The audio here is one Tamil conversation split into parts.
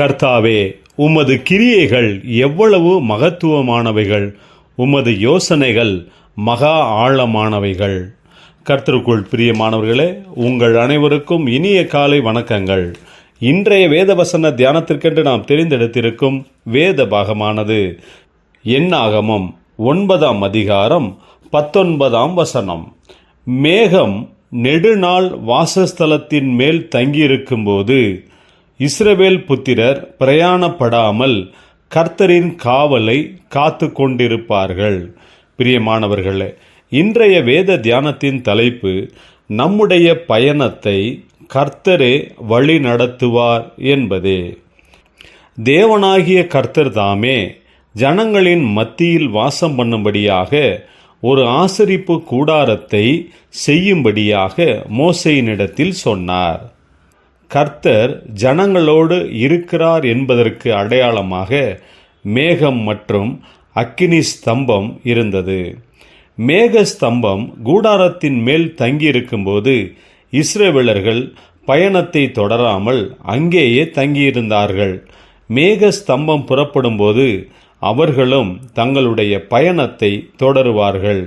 கர்த்தாவே உமது கிரியைகள் எவ்வளவு மகத்துவமானவைகள் உமது யோசனைகள் மகா ஆழமானவைகள். கர்த்தருக்குள் பிரியமானவர்களே உங்கள் அனைவருக்கும் இனிய காலை வணக்கங்கள். இன்றைய வேதவசன தியானத்திற்கென்று நாம் தெரிந்தெடுத்திருக்கும் வேத பாகமானது எண்ணாகமம் ஒன்பதாம் அதிகாரம் பத்தொன்பதாம் வசனம். மேகம் நெடுநாள் வாசஸ்தலத்தின் மேல் தங்கியிருக்கும்போது இஸ்ரவேல் புத்திரர் பிரயாணப்படாமல் கர்த்தரின் காவலை காத்து கொண்டிருப்பார்கள் பிரியமானவர்களே இன்றைய வேத தியானத்தின் தலைப்பு நம்முடைய பயணத்தை கர்த்தரே வழி நடத்துவார் என்பதே. தேவனாகிய கர்த்தர் தாமே ஜனங்களின் மத்தியில் வாசம் பண்ணும்படியாக ஒரு ஆசரிப்பு கூடாரத்தை செய்யும்படியாக மோசையினிடத்தில் சொன்னார். கர்த்தர் ஜனங்களோடு இருக்கிறார் என்பதற்கு அடையாளமாக மேகம் மற்றும் அக்கினி ஸ்தம்பம் இருந்தது. மேக ஸ்தம்பம் கூடாரத்தின் மேல் தங்கியிருக்கும்போது இஸ்ரேவேலர்கள் பயணத்தை தொடராமல் அங்கேயே தங்கியிருந்தார்கள். மேக ஸ்தம்பம் புறப்படும்போது அவர்களும் தங்களுடைய பயணத்தை தொடருவார்கள்.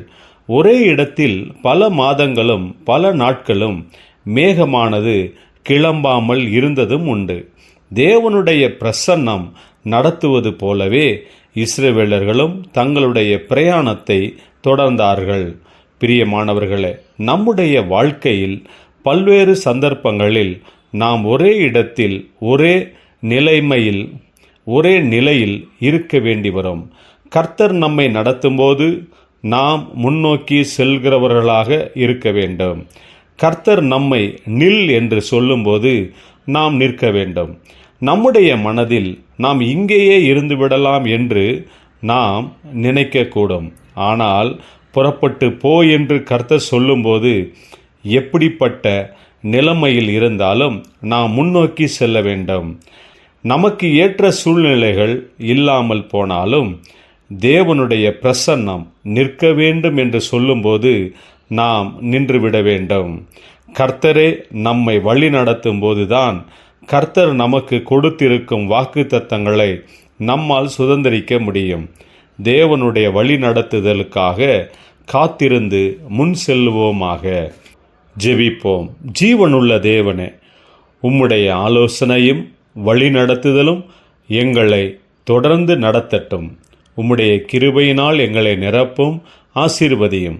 ஒரே இடத்தில் பல மாதங்களும் பல நாட்களும் மேகமானது கிளம்பாமல் இருந்ததும் உண்டு. தேவனுடைய பிரசன்னம் நடத்துவது போலவே இஸ்ரேவேலர்களும் தங்களுடைய பிரயாணத்தை தொடர்ந்தார்கள். பிரியமானவர்களே நம்முடைய வாழ்க்கையில் பல்வேறு சந்தர்ப்பங்களில் நாம் ஒரே இடத்தில் ஒரே நிலைமையில் ஒரே நிலையில் இருக்க வேண்டி வரும். கர்த்தர் நம்மை நடத்தும்போது நாம் முன்னோக்கி செல்கிறவர்களாக இருக்க வேண்டும். கர்த்தர் நம்மை நில் என்று சொல்லும்போது நாம் நிற்க வேண்டும். நம்முடைய மனதில் நாம் இங்கேயே இருந்து விடலாம் என்று நாம் நினைக்கக்கூடும். ஆனால் புறப்பட்டு போ என்று கர்த்தர் சொல்லும்போது எப்படிப்பட்ட நிலைமையில் இருந்தாலும் நாம் முன்னோக்கி செல்ல வேண்டும். நமக்கு ஏற்ற சூழ்நிலைகள் இல்லாமல் போனாலும் தேவனுடைய பிரசன்னம் நிற்க வேண்டும் என்று சொல்லும்போது நாம் நின்றுவிட வேண்டும். கர்த்தரே நம்மை வழி நடத்தும் போதுதான் கர்த்தர் நமக்கு கொடுத்திருக்கும் வாக்கு தத்தங்களை நம்மால் சுதந்திரிக்க முடியும். தேவனுடைய வழி நடத்துதலுக்காக காத்திருந்து முன் செல்வோமாக. ஜெபிப்போம். ஜீவனுள்ள தேவனே உம்முடைய ஆலோசனையும் வழி நடத்துதலும் எங்களை தொடர்ந்து நடத்தட்டும். உம்முடைய கிருபையினால் எங்களை நிரப்பும் ஆசீர்வதியும்.